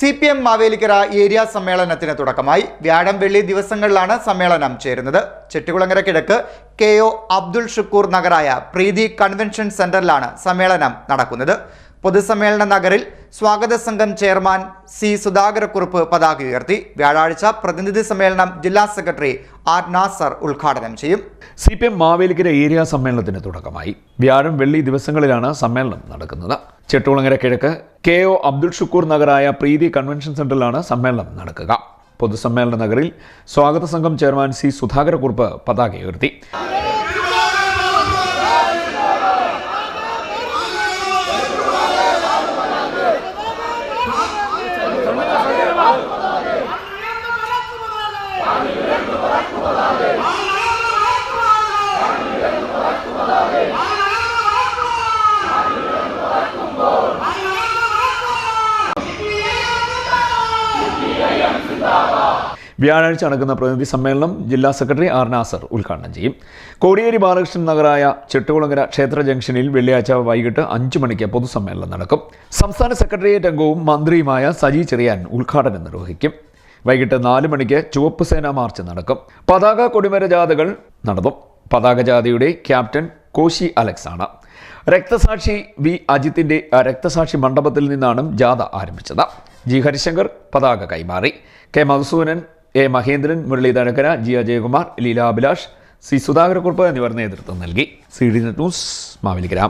C P M Mavelikkara area സമ്മേളനത്തിന് തുടക്കമായി. വ്യാഴം വെള്ളി ദിവസങ്ങളിലാണ് സമ്മേളനം ചേരുന്നത്. ചെട്ടികുളങ്ങര കിഴക്ക് കെ ഒ അബ്ദുൾ ഷുക്കൂർ നഗറായ പ്രീതി കൺവെൻഷൻ സെന്ററിലാണ് സമ്മേളനം നടക്കുന്നത്. പൊതുസമ്മേളന നഗറിൽ സ്വാഗത സംഘം ചെയർമാൻ സി സുധാകരക്കുറുപ്പ് പതാക ഉയർത്തി. വ്യാഴാഴ്ച പ്രതിനിധി സമ്മേളനം ജില്ലാ സെക്രട്ടറി ആർ നാസർ ഉദ്ഘാടനം ചെയ്യും. C P M Mavelikkara area സമ്മേളനത്തിന് തുടക്കമായി. വ്യാഴം വെള്ളി ദിവസങ്ങളിലാണ് സമ്മേളനം നടക്കുന്നത്. ചെട്ടുകുളങ്ങര കിഴക്ക് കെ ഒ അബ്ദുൾ ഷുക്കൂർ നഗറായ പ്രീതി കൺവെൻഷൻ സെന്ററിലാണ് സമ്മേളനം നടക്കുക. പൊതുസമ്മേളന നഗറിൽ സ്വാഗത സംഘം ചെയർമാൻ സി സുധാകരക്കുറുപ്പ് പതാക ഉയർത്തി. വ്യാഴാഴ്ച നടക്കുന്ന പ്രതിനിധി സമ്മേളനം ജില്ലാ സെക്രട്ടറി ആർ നാസർ ഉദ്ഘാടനം ചെയ്യും. കോടിയേരി ബാലകൃഷ്ണൻ നഗറായ ചെട്ടുകുളങ്ങര ക്ഷേത്ര ജംഗ്ഷനിൽ വെള്ളിയാഴ്ച വൈകിട്ട് അഞ്ചു മണിക്ക് പൊതുസമ്മേളനം നടക്കും. സംസ്ഥാന സെക്രട്ടേറിയറ്റ് അംഗവും മന്ത്രിയുമായ സജി ചെറിയാൻ ഉദ്ഘാടനം നിർവഹിക്കും. വൈകിട്ട് നാല് മണിക്ക് ചുവപ്പ് സേനാ മാർച്ച് നടക്കും. പതാക കൊടിമര ജാഥകൾ നടത്തും. പതാക ജാഥയുടെ ക്യാപ്റ്റൻ കോശി അലക്സ് ആണ്. രക്തസാക്ഷി വി അജിത്തിന്റെ രക്തസാക്ഷി മണ്ഡപത്തിൽ നിന്നാണ് ജാഥ ആരംഭിച്ചത്. ജി ഹരിശങ്കർ പതാക കൈമാറി. K Madhusoodanan A. Mahendran Murali Thazhakkara G. Ajayakumar Leelabhilash C. Sudhakarakurup എന്നിവർ നേതൃത്വം നൽകി. സി. ഡി. ന്യൂസ് മാവേലിക്കര